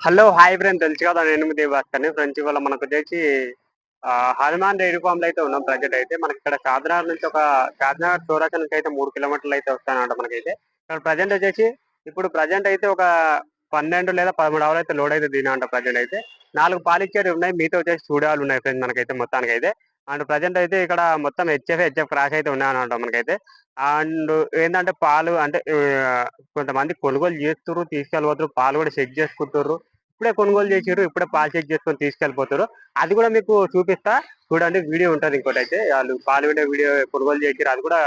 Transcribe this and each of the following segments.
Hello hi friend తెలుసు కదా నేను ఎనిమిది భాస్కర్ని ఫ్రెండ్స్ ఇవాళ మనకు వచ్చేసి హనుమాన్ డైరీ ఫామ్లో అయితే ఉన్నాం ప్రజెంట్ అయితే. మనకి ఇక్కడ కాకినాడ నుంచి ఒక కాకినాడ చౌరాచా నుంచి అయితే మూడు కిలోమీటర్లు అయితే వస్తానంట మనకైతే. ఇక్కడ ప్రజెంట్ వచ్చేసి ఇప్పుడు ప్రజెంట్ అయితే ఒక పన్నెండు లేదా పదమూడు ఆవులు అయితే లోడ్ అయితే దీని అంట ప్రజెంట్ అయితే. నాలుగు పాలు ఇచ్చేవి ఉన్నాయి. మీతో వచ్చేసి చూడాలు ఉన్నాయి ఫ్రెండ్స్ మనకైతే మొత్తానికి అయితే అండ్ ప్రజెంట్ అయితే ఇక్కడ మొత్తం హెచ్ఎఫ్ హెచ్ఎఫ్ క్రాష్ అయితే ఉన్నాయన్నమాట మనకైతే. అండ్ ఏంటంటే పాలు అంటే కొంతమంది కొనుగోలు చేస్తున్నారు తీసుకెళ్ళిపోతారు పాలు కూడా చెక్ చేసుకుంటారు ఇప్పుడే కొనుగోలు చేసారు ఇప్పుడే పాలు చెక్ చేసుకొని తీసుకెళ్ళిపోతారు అది కూడా మీకు చూపిస్తా. చూడండి వీడియో ఉంటుంది ఇంకోటి అయితే వాళ్ళు పాలు విడే వీడియో కొనుగోలు చేసారు అది కూడా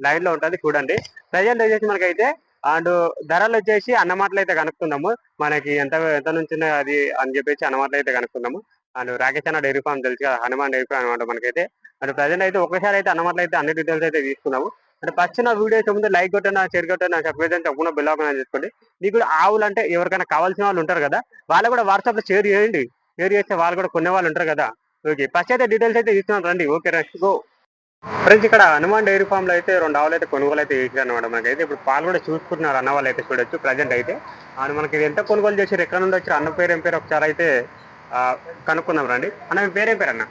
లైవ్లో ఉంటుంది చూడండి. ప్రజెంట్ వచ్చేసి మనకైతే అండ్ ధరలు వచ్చేసి అన్నమాటలు అయితే కనుక్కుందాము. మనకి ఎంత ఎంత నుంచి అది అని చెప్పేసి అన్నమాటలు అయితే కనుక్కుందాము. అండ్ రాకేష్ అన్న డైరీ ఫామ్ తెలుసు కదా హనుమాన్ డైరీ ఫామ్ అనమాట మనకైతే. అండ్ ప్రజెంట్ అయితే ఒకసారి అయితే అన్నమాటలు అయితే అన్ని డీటెయిల్స్ అయితే తీసుకున్నాము. అంటే ఫస్ట్ నా వీడియోస్ ముందు లైక్ కొట్టినా షేర్ కొట్టినా సబ్స్క్రైబ్ తప్పకుండా బిల్ అవ్వకుండా చేసుకోండి మీకు కూడా ఆవులు అంటే ఎవరికైనా కావాల్సిన వాళ్ళు ఉంటారు కదా వాళ్ళు కూడా వాట్సాప్లో షేర్ చేయండి. షేర్ చేస్తే వాళ్ళు కూడా కొనే వాళ్ళు ఉంటారు కదా. ఓకే ఫస్ట్ అయితే డీటెయిల్స్ అయితే తీసుకున్నాను రండి. ఓకే రెస్ట్ గో ఫ్రెండ్స్ ఇక్కడ హనుమాన్ డైరీ ఫామ్లో అయితే రెండు ఆవులు అయితే కొనుగోలు అయితే చేశారు అనమాట మనకైతే. ఇప్పుడు పాలు కూడా చూసుకుంటున్నారు అన్న వాళ్ళు అయితే చూడొచ్చు ప్రజెంట్ అయితే. అండ్ మనకి ఎంత కొనుగోలు చేశారు ఎక్కడ నుండి వచ్చారు అన్న పేరు ఏం పేరు ఒకసారి అయితే కనుక్కుందాం రండి. అన్న మీ పేరేం పేరు అన్న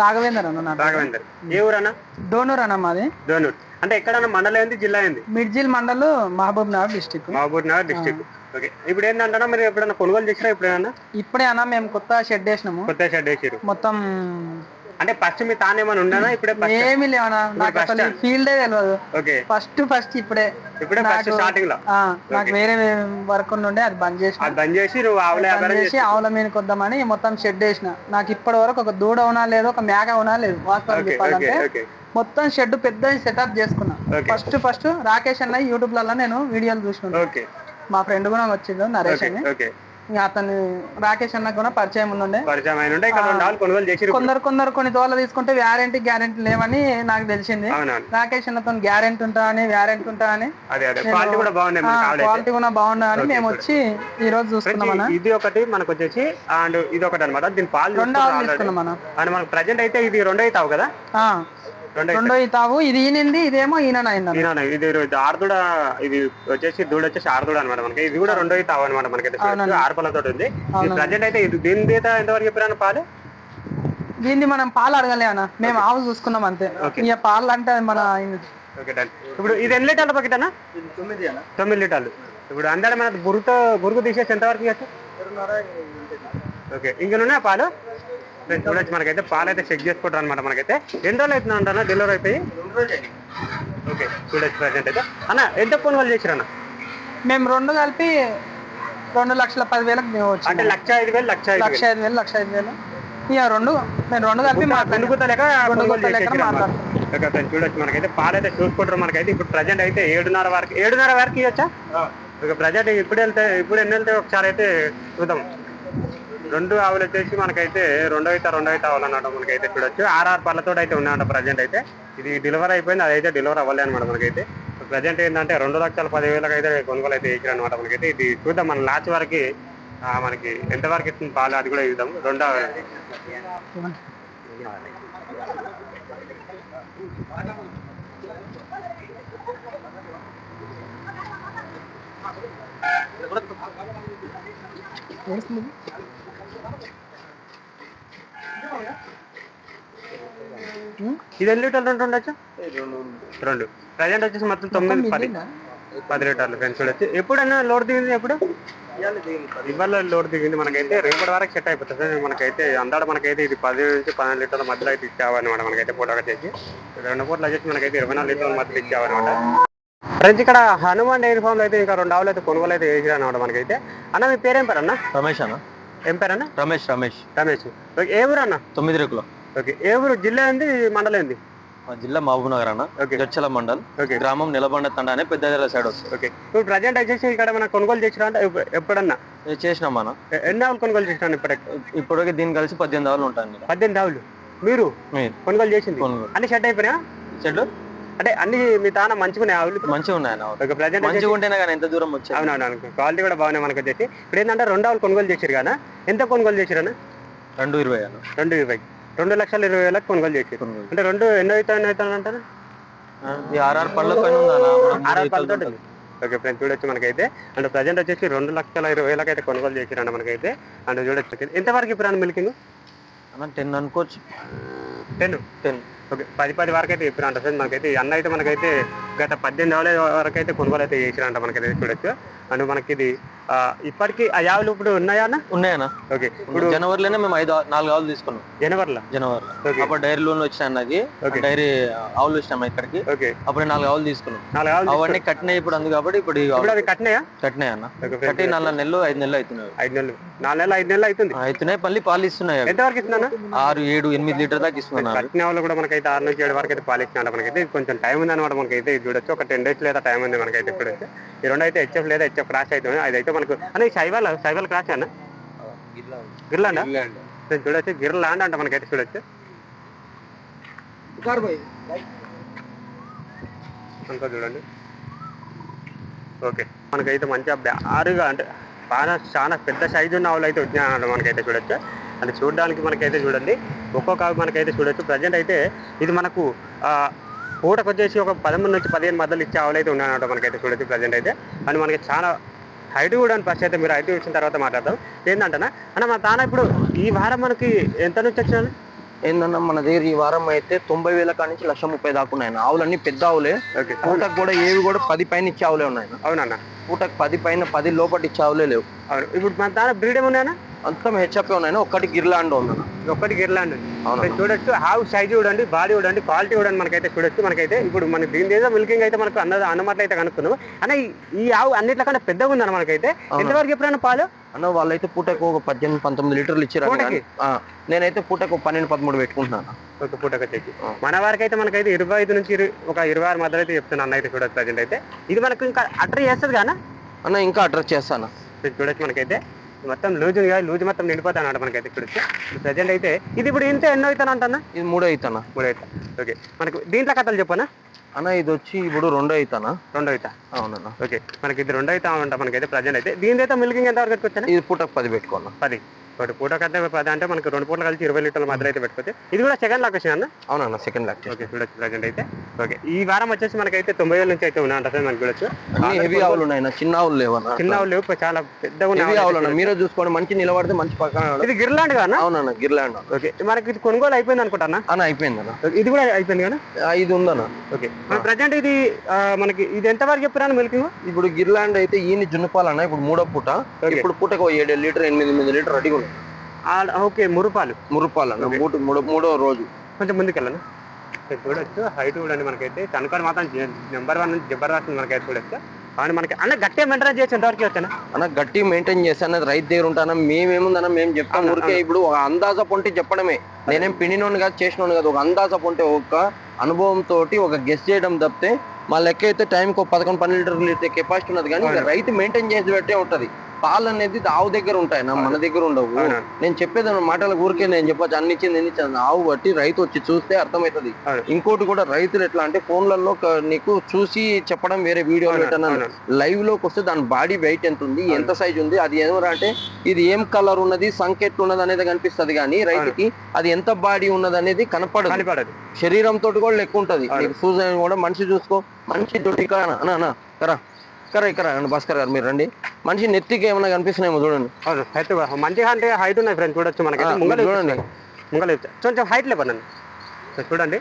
రాఘవేందర్ అన్న. రాఘవేందర్. ఏ ఊరు అన్న డోనూర్ అన్న మాది. ధోనూర్ అంటే ఎక్కడన్నా మండలం ఏంది జిల్లా ఏంది? Midjil mandal Mahabub Nagar district. Mahabub Nagar district. Okay. ఇప్పుడు ఏంటంటే మీరు ఎప్పుడైనా కొనుగోలు చేసినా ఇప్పుడు ఏమన్నా ఇప్పుడే అన్న మేము కొత్త షెడ్ వేసినాము. కొత్త షెడ్ వేసారు మొత్తం అంటే ఫస్ట్ మీ తానేమన్నా ఉండనా? ఇప్పుడే ఏమి లేవనా? నాకు అసలు ఫీల్డే తెలియదు ఓకే. ఫస్ట్ ఫస్ట్ ఇప్పుడే. ఇప్పుడే ఫస్ట్ స్టార్టింగ్లో? నాకు వేరే వర్క్ ఉండే అది బంద్ చేసిన. అది బంద్ చేసి నువ్వు ఆవుల వ్యాపారం చేసి ఆవుల మీదకి వద్దామని మొత్తం షెడ్ వేసిన. నాకు ఇప్పటి వరకు ఒక దూడ ఉన్నా లేదు ఒక మేక ఉన్నా లేదు వాస్తవం చెప్పాలంటే. మొత్తం షెడ్ పెద్ద సెటప్ చేసుకున్నా. ఫస్ట్ ఫస్ట్ రాకేష్ అన్న యూట్యూబ్లలో నేను వీడియోలు చూసుకున్నాను ఓకే. మా ఫ్రెండ్ కూడా వచ్చిండు నరేష్ అని. అతను రాకేష్ అన్న కూడా పరిచయం ఉండే పరిచయం అయిన కొనుగోలు చేసి కొందరు కొందరు కొన్ని తోల తీసుకుంటే వ్యారంటీ గ్యారెంటీ లేవని నాకు తెలిసింది. రాకేష్ అన్నతో గ్యారెంటీ ఉంటా అని వ్యారెంటీ ఉంటా అని క్వాలిటీ కూడా బాగున్నాయి. క్వాలిటీ కూడా బాగుండా అని మేము వచ్చి ఈ రోజు చూసుకున్నాం ఇది ఒకటి మనకు వచ్చేసి అండ్ ఇది ఒకటి అనమాట దీని పాలు రెండు తీసుకున్నాం అన్న. అండ్ మనకు ప్రజెంట్ అయితే ఇది రెండో అవుతావు కదా? రెండో తావు ఇది ఈనింది ఇదేమో ఈయన ఇది ఆరుదూడ ఇది వచ్చేసి దూడ వచ్చేసి ఆరుదూడ అనమాట మనకి. ఇది కూడా రెండో తావు అనమాట మనకి అవునండి. ఆరు పళ్ళతో ఉంది. ప్రజెంట్ అయితే ఇది దీని దీత ఎంతవరకు చెప్పాను పాలు? దీన్ని మనం పాలు అడగలే అన్న. మేము ఆవు చూసుకున్నాం అంతే. ఇక పాలు అంటే మన ఓకే డన్. ఇప్పుడు ఇది ఎన్ని లీటర్ల పకెట్ అన్న? తొమ్మిది లీటర్లు. ఇప్పుడు అందరం మన బురుగుతో బురుగు తీసేసి ఎంతవరకు ఓకే ఇంకనున్నాయా పాలు? చూడొచ్చు మనకైతే పాలు అయితే చెక్ చేసుకుంటారు అనమాట మనకైతే. ఎన్ని రోజులు అవుతుంది అంటారా డెలివరీ అయిపోయి? ఓకే చూడొచ్చు ప్రజెంట్ అయితే. అన్న ఎంత కొనుగోలు చేసిరు అన్న? మేము రెండు కలిపి రెండు లక్షల పదివేలకు మేము వచ్చి అంటే లక్ష ఐదు వేలు లక్ష లక్ష ఐదు వేలు లక్ష ఐదు వేలు. ఇక రెండు నేను రెండు కలిపి మాట్లాడుతున్నాను. కొనుక్కుతా లేక కొనుగోలు. మాట్లాడుతున్నాం. ఫ్రెండ్స్ చూడొచ్చు మనకైతే. పాలు అయితే చూసుకుంటారు మనకైతే. ఇప్పుడు ప్రజెంట్ అయితే ఏడున్నర వరకు ఏడున్నర వరకు ఇవ్వచ్చా? ఓకే ప్రజెంట్ ఇప్పుడు వెళ్తే ఇప్పుడు ఎన్ని వెళ్తే ఒకసారి అయితే చూద్దాం. రెండు ఆవులు వచ్చేసి మనకైతే రెండో అయితే రెండో అయితే ఆవులు అన్నమాట మనకైతే చూడొచ్చు. ఆర్ఆర్ పళ్ళతో అయితే ఉన్నాయంట ప్రజెంట్ అయితే. ఇది డెలివరీ అయిపోయింది అదైతే డెలివరీ అవ్వలేదు అనమాట మనకైతే. ప్రజెంట్ ఏంటంటే రెండు లక్షల పదివేలకు అయితే కొనుగోలు అయితే వేసారు అనమాట మనకైతే. ఇది చూద్దాం మన లాస్ట్ వరకు మనకి ఎంత వరకు ఇస్తుంది పాలు అది కూడా చూద్దాం. రెండో ఇది ఎన్ని లీటర్లు రెండు ఉండొచ్చు? రెండు ప్రజెంట్ వచ్చేసి మొత్తం తొమ్మిది పది. పది లీటర్లు ఫ్రెండ్స్ చూడొచ్చు. ఎప్పుడైనా లోడ్ దిగింది ఎప్పుడు? ఇవాళ లోడ్ దిగింది. మనకైతే రేపటి వరకు సెట్ అయిపోతుంది మనకైతే అందాడ మనకైతే ఇది పది నుంచి పన్నెండు లీటర్ల మధ్యలో అయితే ఇచ్చావన్నమాట మనకైతే ఫోటో వచ్చేసి. రెండు పూటలు వచ్చేసి మనకైతే ఇరవై నాలుగు లీటర్ల మధ్యలో ఇచ్చావన్నమాట ఫ్రెండ్స్ ఇక్కడ హనుమాన్ డైరీ ఫామ్లో అయితే ఇంకా రెండు ఆవులు అయితే కొనుగోలు అయితే వేసిరు అనమాట మనకైతే. అన్న మీ పేరేం పేరు అన్న? రమేష్ అన్న. ఏం పేరు అన్న? రమేష్ రమేష్. రమేష్. ఓకే ఏ ఊరు అన్న? తొమ్మిది రేకులు ఓకే ఏ ఊరు? జిల్లా ఏంది? మండలం ఏంది? మా జిల్లా మహబూబ్ నగర్ అన్న. ఓకే. జడ్చల మండల్. ఓకే. గ్రామం నిలబండ తండ అనే పెద్ద సైడ్ వస్తుంది. ఓకే. ఇప్పుడు ప్రజెంట్ వచ్చేసి ఇక్కడ మనం కొనుగోలు చేసినా అంటే ఎప్పు- ఎప్పుడన్నా? చేసినాం అన్న. ఎన్ని ఆవులు కొనుగోలు చేసినాను ఇప్పటికి? ఇప్పటికి దీన్ని కలిసి పద్దెనిమిది ఆవులు ఉంటాను పద్దెనిమిది ఆవులు. మీరు? కొనుగోలు చేసింది? కొనుగోలు. అన్ని సెట్ అయిపోయినా చెట్లు అంటే అన్ని మీ తాన మంచిగా ఆవులు ఇప్పుడు? మంచిగా ఉన్నాయి అన్న ప్రజెంట్ మంచిగా ఉంటేనే కానీ ఎంత దూరం అవునవును క్వాలిటీ కూడా బాగున్నాయి మనకు వచ్చేసి. ఇప్పుడు ఏంటంటే రెండు ఆవులు కొనుగోలు చేసారు కదా? ఎంత కొనుగోలు చేసారన్న రెండు ఇరవై అన్న. రెండు ఇరవై. రెండు లక్షల ఇరవై వేలకు కొనుగోలు చేసారు. అంటే రెండు ఎన్నో అవుతాయి అంటారు? ఆర్ఆర్ పళ్ళ అన్న? ఆర్ఆర్ పళ్ళతో. ఓకే ఫ్రెండ్స్ చూడొచ్చు మనకైతే. అండ్ ప్రజెంట్ వచ్చేసి రెండు లక్షల ఇరవై వేలకు అయితే కొనుగోలు చేసిరండి మనకైతే. అండ్ చూడొచ్చు. ఎంతవరకు ఇప్పుడు మిల్కింగ్ అన్న టెన్ అనుకోవచ్చు. టెన్. టెన్. ఓకే పది పది వరకు అయితే చెప్పినంట సార్. మనకైతే అన్న అయితే మనకైతే గత పద్దెనిమిది వేల వరకు అయితే కొనుగోలు అయితే చేసిరంట మనకైతే చూడొచ్చు. అండ్ మనకి ఇది ఇప్పటికి ఆ యావులు ఇప్పుడు ఉన్నాయా ఉన్నాయన్న ఓకే ఇప్పుడు జనవరిలోనే మేము ఐదు నాలుగు ఆవులు తీసుకున్నాం. జనవరిలో? జనవరి అప్పుడు డైరీ లోన్ నాకు Okay. డైరీ ఆవులు వచ్చినాయి ఇక్కడికి. ఓకే. అప్పుడు నాలుగు ఆవులు తీసుకున్నాం. నాలుగు ఆవులు అవన్నీ కట్టినాయి ఇప్పుడు అందు కాబట్టి ఇప్పుడు అవి కట్టినాయా? కట్టినాయి అన్న. కట్టి నాలుగు నెలలు ఐదు నెలలు అవుతున్నాయి. ఐదు నెలలు. నాలుగు నెలలు ఐదు నెలలు అవుతుంది? అవుతున్నాయి మళ్ళీ పాలు ఇస్తున్నాయి. ఎంతవరకు ఇస్తున్నాను ఆరు ఏడు ఎనిమిది లీటర్ దాకా ఇస్తున్నాను కట్టిన వాళ్ళు కూడా మనకైతే ఆరు నుంచి ఏడు వరకు అయితే పాలిస్తున్నారు మనకైతే ఇది కొంచెం టైం ఉంది అనమాట మనకైతే చూడొచ్చు. ఒక టెన్ డేస్ లేదా టైం ఉంది మనకైతే చూడొచ్చు ఈ రెండు అయితే హెచ్ఎఫ్ లేదా హెచ్ఎఫ్ క్రాష్ అవుతుంది అది అయితే మనకు అని సైవాల్ సైవాల్ క్రాష్ అన్న? గిర్లాండ్. చూడొచ్చు. గిర్లాండ్ అంట మనకైతే చూడొచ్చు. అంతా చూడండి. ఓకే. మనకైతే మంచిగా బ్యారుగా అంటే బాగా చాలా పెద్ద సైజు ఉన్న ఆవులు అయితే వచ్చినాయి అన్నమాట మనకైతే చూడొచ్చు. అంటే చూడడానికి మనకైతే చూడండి. ఒక్కొక్క ఆవు మనకైతే చూడొచ్చు. ప్రజెంట్ అయితే ఇది మనకు ఆ, పూటకు వచ్చేసి ఒక పదమూడు నుంచి పదిహేను మధ్యలో ఇచ్చే ఆవులు అయితే ఉన్నాయన్నమాట మనకైతే చూడొచ్చు ప్రజెంట్ అయితే. అండ్ మనకి చాలా హైట్ కూడా అని ఫస్ట్ అయితే మీరు హైట్ వచ్చిన తర్వాత మాట్లాడదాం. ఏంటంటనా అన్న మన తాన ఇప్పుడు ఈ వారం మనకి ఎంత నుంచి వచ్చిన ఏందన్నా మన దగ్గర ఈ వారం అయితే తొంభై వేల కాడి నుంచి లక్ష ముప్పై దాకా ఉన్నాయి ఆవులన్నీ పెద్ద ఆవులే. పూటకు కూడా ఏవి కూడా పది పైన ఇచ్చే ఆవులే ఉన్నాయి అవునన్న. పూటకు పది పైన పది లోపల ఇచ్చే ఆవులే లేవు. ఇప్పుడు మన తాన బ్రీడ్ ఏమున్నాయన్నా? అంతం హెచ్ఎప్ ఉన్నాయి ఒక్కటి గిర్లాండ్ ఉందన్న. ఒక్కటి గిర్లాండ్ మీరు చూడొచ్చు హావ్ సైజ్ చూడండి బాడీ చూడండి క్వాలిటీ చూడండి మనకైతే చూడొచ్చు మనకైతే ఇప్పుడు మన దీని ఏదో మిల్కింగ్ అయితే మనకు అన్న అన్నమాట అయితే కనుక్కున్నాం అన్న ఈ- ఆవు అన్నిట్లకన్నా పెద్దగా ఉందన్న మనకైతే. అవునా. ఎంతవరకు ఎప్పుడైనా పాలు? అన్న వాళ్ళైతే పూటకు ఒక పద్దెనిమిది పంతొమ్మిది లీటర్లు ఇచ్చారు? నేనైతే పూటకు పన్నెండు పదమూడు పెట్టుకుంటున్నాను ఒక పూటకు వచ్చేసి. మన వారికి అయితే మనకైతే ఇరవై ఐదు నుంచి ఒక ఇరవై ఆరు మధ్యలో అయితే చెప్తున్నాను అన్న అయితే చూడొచ్చు ప్రజెంట్ అయితే. ఇది మనకు ఇంకా అట్రా చేస్తుంది కానీ అన్న? ఇంకా అడ్రస్ చేస్తాను చూడొచ్చు మనకైతే. మొత్తం లూజ్ ఉంది కదా లూజ్ మొత్తం నిండిపోతాను అన్నమాట మనకైతే చూడొచ్చు ప్రజెంట్ అయితే ఇది ఇప్పుడు ఇంత ఎన్నో అవుతాను అంటన్నా? ఇది మూడో అవుతానా? మూడు అవుతా. ఓకే. మనకు దీంట్లో కథలు చెప్పనా? అన్న ఇది వచ్చి ఇప్పుడు రెండో అవుతానా? రెండో అవుతా. అవునన్న. ఓకే. మనకి ఇది రెండో అవుతా ఉంటా మనకైతే ప్రజెంట్ అయితే దీని అయితే మిల్కింగ్ ఎంత వరకు వచ్చాను ఇది పూటకు పది పెట్టుకోవాలా పది. ఒకటి పూట కంటే పది అంటే మనకి రెండు పూటలు కలిసి ఇరవై లీటర్ల మధ్య అయితే పెట్టుకోవచ్చు. ఇది కూడా సెకండ్ లొకేషన్ అన్న? అవునన్న సెకండ్ లాక్ ఓకే చూడొచ్చు ప్రజెంట్ అయితే. ఓకే ఈ వారం వచ్చేసి మనకైతే తొంభై వేల నుంచి అయితే ఉన్నా అంటే మనకి చూడొచ్చు. హెవీ ఆవులు ఉన్నాయి చిన్న ఆవులు లేవన్నా చిన్న వాళ్ళు లేవు, చాలా పెద్దగా ఉన్న హెవీ ఆవులు. ఆవులు అన్న మీరే చూసుకోండి మంచి నిలబడితే మంచి పక్కన. ఇది గిర్లాండ్ కానా అవునన్న గిర్లాండ్ ఓకే మనకి ఇది కొనుగోలు అయిపోయింది అనుకుంటానా అన్న? అయిపోయింది అన్న. ఇది కూడా అయిపోయింది కదా? ఆ, ఇది ఉందన్న ఓకే ప్రజెంట్ ఇది మనకి ఇది ఎంత వరకు చెప్పాను మిల్కింగ్ ఇప్పుడు గిర్లాండ్ అయితే ఈయన జున్నుపాలన్న ఇప్పుడు మూడో పూట. ఇప్పుడు పూటకు ఏడు లీటర్ ఎనిమిది ఎనిమిది లీటర్ రెడీగా ఉన్నాయి ఓకే మురుపాలు. మురుపాలన్న Okay. మూడు మూడో మూడో రోజు. కొంచెం ముందుకెళ్ళను ఇక్కడ చూడొచ్చు. హైట్ చూడండి మనకైతే. కనుకొని మాత్రం నెంబర్ వన్ నుంచి జబర్దస్త్ మనకైతే చూడొచ్చు. కానీ మనకి అన్న గట్టిగా మెయింటైన్ చేసి ఎంతవరకు వచ్చాను? అన్న గట్టి మెయింటైన్ చేస్తాను. రైతు దగ్గర ఉంటాను? మేమేముందన్న మేము చెప్తాం ఊరికే ఇప్పుడు ఒక అందాజ పొంటి చెప్పడమే. నేనేం పిండినోని కాదు చేసినోని కాదు. ఒక అందాజ పొంటి ఒక అనుభవం తోటి ఒక గెస్ట్ చేయడం తప్పితే మా లెక్క అయితే టైంకి ఒక పదకొండు పన్నెండు లీటర్లు లీటర్ కెపాసిటీ ఉన్నది. కానీ. రైతు మెయింటైన్ చేసి పెట్టే ఉంటది. పాలు అనేది ఆవు దగ్గర ఉంటాయి నా మన దగ్గర ఉండవు. నేను చెప్పేది మాటల ఊరికే నేను చెప్పొచ్చు. అన్ని ఇచ్చింది ఎన్ని ఇచ్చింది ఆవు బట్టి రైతు వచ్చి చూస్తే అర్థమవుతుంది. ఇంకోటి కూడా రైతులు ఎట్లా అంటే ఫోన్లలో నీకు చూసి చెప్పడం వేరే వీడియో పెట్టాను. లైవ్లోకి వస్తే దాని బాడీ వెయిట్ ఎంత ఉంది ఎంత సైజ్ ఉంది? అది ఏమరా అంటే ఇది ఏం కలర్ ఉన్నది? సంకెట్ ఉన్నది అనేది కనిపిస్తది కానీ రైతుకి అది ఎంత బాడీ ఉన్నది అనేది కనపడదు. కనిపడదు. శరీరం తోటి కూడా లెక్క ఉంటది. కూడా మనిషి చూసుకో. మనిషి అన్న కరా కరా ఇక్కడ రండి భాస్కర్ గారు మీరు రండి. మనిషి నెత్తికి ఏమైనా కనిపిస్తున్నాయేమో చూడండి. హైట్ మంచిగా అంటే హైట్ ఉన్నాయి ఫ్రెండ్స్ చూడొచ్చు ముంగలు చూడండి. ముంగలు కొంచెం హైట్ లేపనండి చూడండి.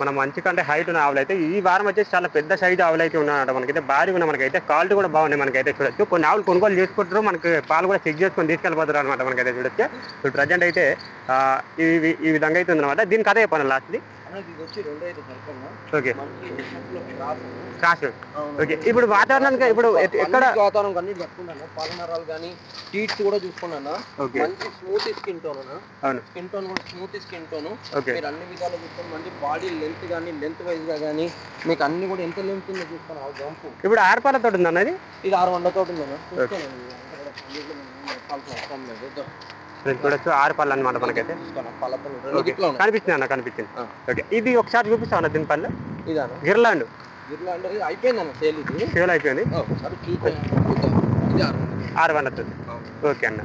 మన మంచి కంటే హైట్ ఉన్న ఆవులు అయితే ఈ వారం వచ్చేసి చాలా పెద్ద సైజు ఆవులు అయితే ఉన్నాయన్నమాట మనకైతే. భారీ ఉన్న మనకైతే. క్వాలిటీ కూడా బాగున్నాయి మనకైతే చూడొచ్చు. కొన్ని ఆవులు కొనుగోలు చేసుకుంటారు మనకి పాలు కూడా చెక్ చేసుకొని తీసుకెళ్ళిపోతారు అనమాట మనకైతే చూడొచ్చు. ఇప్పుడు ప్రజెంట్ అయితే ఈ విధంగా అయితే ఉందన్నమాట. దీనికి అదే చెప్పాను లాస్ట్ది ఓకే. ఓకే. ఇప్పుడు వాతావరణానికి ఇప్పుడు ఎక్కడ వాతావరణం అన్ని పట్టుకున్నాను పాలనరాలు కానీ టీట్స్ కూడా చూసుకున్నాను? మంచి స్మూత్ స్కిన్ టోన్ అవును. స్కిన్ టోన్ కూడా స్మూత్ స్కిన్ టోన్. మీరు అన్ని విధాలు చూసుకొని మంచి బాడీ లెంత్ కానీ లెంత్ వైజ్గా కానీ మీకు అన్ని కూడా ఎంత లెంత్ ఉందో చూసుకొని ఆ జంపు. ఇప్పుడు ఆర్పాలతో ఉంది అన్నది ఇది? ఆరు వందల తోటి ఉందన్న. చూసుకోండి. చూడొచ్చు. ఆరు పళ్ళు అనమాట మనకైతే. కనిపిస్తుంది అన్న కనిపించింది. ఓకే. ఇది ఒకసారి చూపిస్తా అన్న దీని పళ్ళు? గిర్లాండ్. అయిపోయింది సేల్ ఆరు వందలు. ఓకే అన్న.